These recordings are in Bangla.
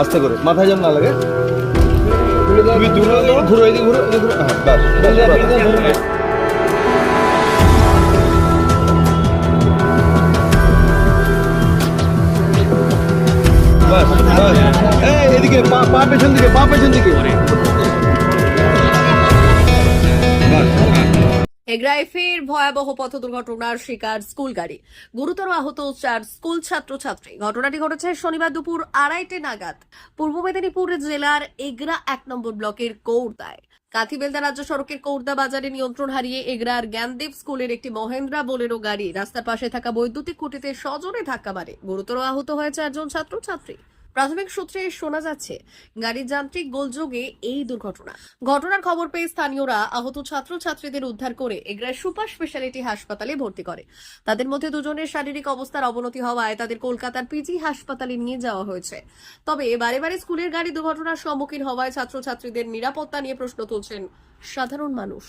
আস্তে করে মাথায় যেন না লাগে। হ্যাঁ এদিকে পা পেছন দিকে পা পেছন দিকে। এগ্রায় ফের ভয়াবহ পথ দুর্ঘটনার শিকার স্কুল গাড়ি। গুরুতর আহত চার স্কুল ছাত্রছাত্রী। ঘটনাটি ঘটেছে শনিবার দুপুর আড়াইটে নাগাদ পূর্ব মেদিনীপুর জেলার এগরা এক নম্বর ব্লকের কৌরদায়। কাথিবেলদা রাজ্য সড়কের কৌরদা বাজারে নিয়ন্ত্রণ হারিয়ে এগরার জ্ঞানদেব স্কুলের একটি মহেন্দ্রা বোলেরো গাড়ি রাস্তার পাশে থাকা বৈদ্যুতিক খুঁটিতে সজোরে ধাক্কা মারে। গুরুতর আহত হয়েছে একজন ছাত্রছাত্রী। প্রাথমিক সূত্রে শোনা যাচ্ছে, গাড়ির যান্ত্রিক গোলযোগে এই দুর্ঘটনা। ঘটনার খবর পেয়ে স্থানীয়রা আহত ছাত্রছাত্রীদের উদ্ধার করে এগ্রায় সুপার স্পেশালিটি হাসপাতালে ভর্তি করে। তাদের মধ্যে দুজনের শারীরিক অবস্থার অবনতি হওয়ায় তাদের কলকাতার পিজি হাসপাতালে নিয়ে যাওয়া হয়েছে। তবে বারে বারে স্কুলের গাড়ি দুর্ঘটনার সম্মুখীন হওয়ায় ছাত্রছাত্রীদের নিরাপত্তা নিয়ে প্রশ্ন তুলছেন সাধারণ মানুষ।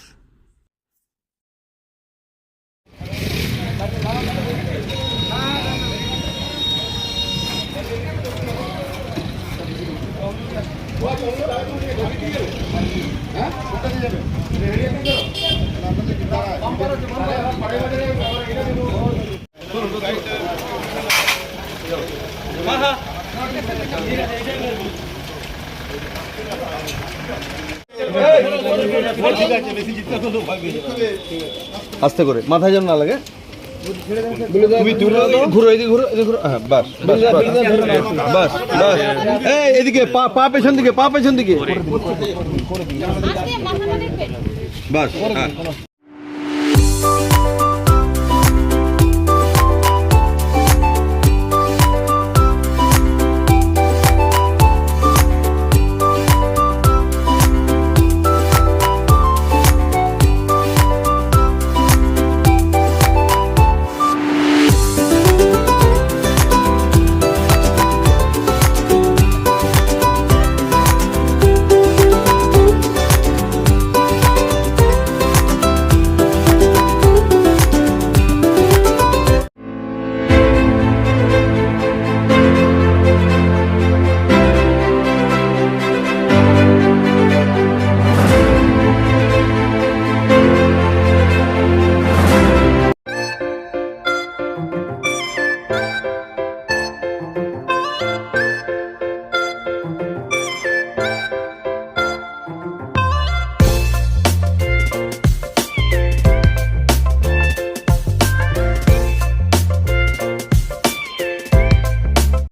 আস্তে করে মাথায় যেন না লাগে। তুমি ঘুরো এদিকে ঘুরো এদিকে ঘুরো। হ্যাঁ বাস বাস বাস। বাস এই এদিকে পা পা পেছন দিকে পা পেছন দিকে। বাস হ্যাঁ।